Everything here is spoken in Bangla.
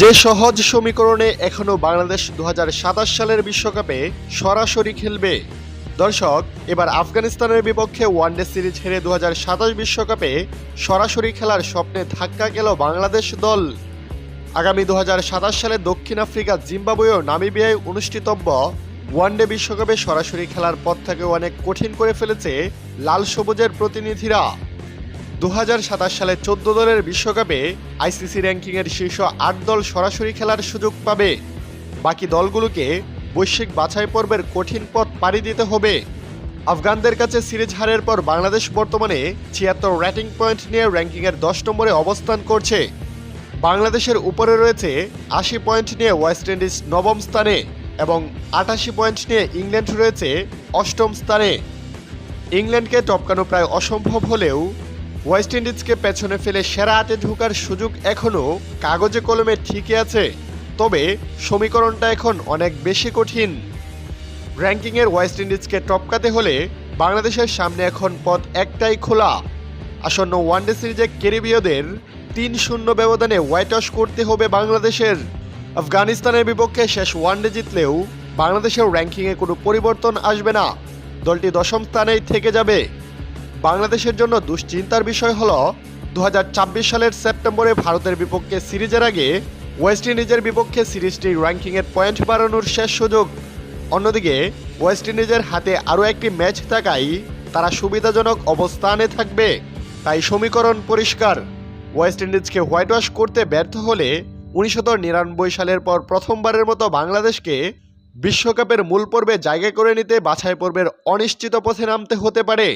যে সহজ সমীকরণে এখনও বাংলাদেশ দু হাজার সাতাশ সালের বিশ্বকাপে সরাসরি খেলবে। দর্শক, এবার আফগানিস্তানের বিপক্ষে ওয়ানডে সিরিজ হেরে দু বিশ্বকাপে সরাসরি খেলার স্বপ্নে ধাক্কা গেল বাংলাদেশ দল। আগামী দু হাজার সাতাশ সালে দক্ষিণ আফ্রিকা, জিম্বাবুয়ে নামিবিয়ায় অনুষ্ঠিতব্য ওয়ানডে বিশ্বকাপে সরাসরি খেলার পথটাকে অনেক কঠিন করে ফেলেছে লাল সবুজের প্রতিনিধিরা। দু হাজার সাতাশ সালে চোদ্দ দলের বিশ্বকাপে আইসিসি র্যাঙ্কিংয়ের শীর্ষ আট দল সরাসরি খেলার সুযোগ পাবে। বাকি দলগুলোকে বৈশ্বিক বাছাই পর্বের কঠিন পথ পাড়ি দিতে হবে। আফগানদের কাছে সিরিজ হারের পর বাংলাদেশ বর্তমানে ছিয়াত্তর র্যাটিং পয়েন্ট নিয়ে র্যাঙ্কিংয়ের দশ নম্বরে অবস্থান করছে। বাংলাদেশের উপরে রয়েছে আশি পয়েন্ট নিয়ে ওয়েস্ট ইন্ডিজ নবম স্থানে এবং আটাশি পয়েন্ট নিয়ে ইংল্যান্ড রয়েছে অষ্টম স্থানে। ইংল্যান্ডকে টপকানো প্রায় অসম্ভব হলেও ওয়েস্ট ইন্ডিজকে পেছনে ফেলে সেরা আটে ঢোকার সুযোগ এখনও কাগজে কলমে ঠিকই আছে। তবে সমীকরণটা এখন অনেক বেশি কঠিন। র্যাঙ্কিংয়ের ওয়েস্ট ইন্ডিজকে টপকাতে হলে বাংলাদেশের সামনে এখন পথ একটাই খোলা। আসন্ন ওয়ানডে সিরিজে ক্যারিবীয়দের তিন শূন্য ব্যবধানে হোয়াইট ওয়াশ করতে হবে বাংলাদেশের। আফগানিস্তানের বিপক্ষে শেষ ওয়ানডে জিতলেও বাংলাদেশের র্যাঙ্কিংয়ে কোনো পরিবর্তন আসবে না। দলটি দশম স্থানেই থেকে যাবে। বাংলাদেশের জন্য দুশ্চিন্তার বিষয় হল দু সালের সেপ্টেম্বরে ভারতের বিপক্ষে সিরিজের আগে ওয়েস্ট ইন্ডিজের বিপক্ষে সিরিজটির র্যাঙ্কিংয়ের পয়েন্ট বাড়ানোর শেষ সুযোগ। অন্যদিকে, ওয়েস্ট ইন্ডিজের হাতে আরও একটি ম্যাচ থাকায় তারা সুবিধাজনক অবস্থানে থাকবে, তাই সমীকরণ পরিষ্কার। ওয়েস্ট ইন্ডিজকে হোয়াইট ওয়াশ করতে ব্যর্থ হলে উনিশশো নিরানব্বই সালের পর প্রথমবারের মতো বাংলাদেশকে বিশ্বকাপের মূল পর্বে জায়গা করে নিতে বাছাই পর্বের অনিশ্চিত পথে নামতে হতে পারে।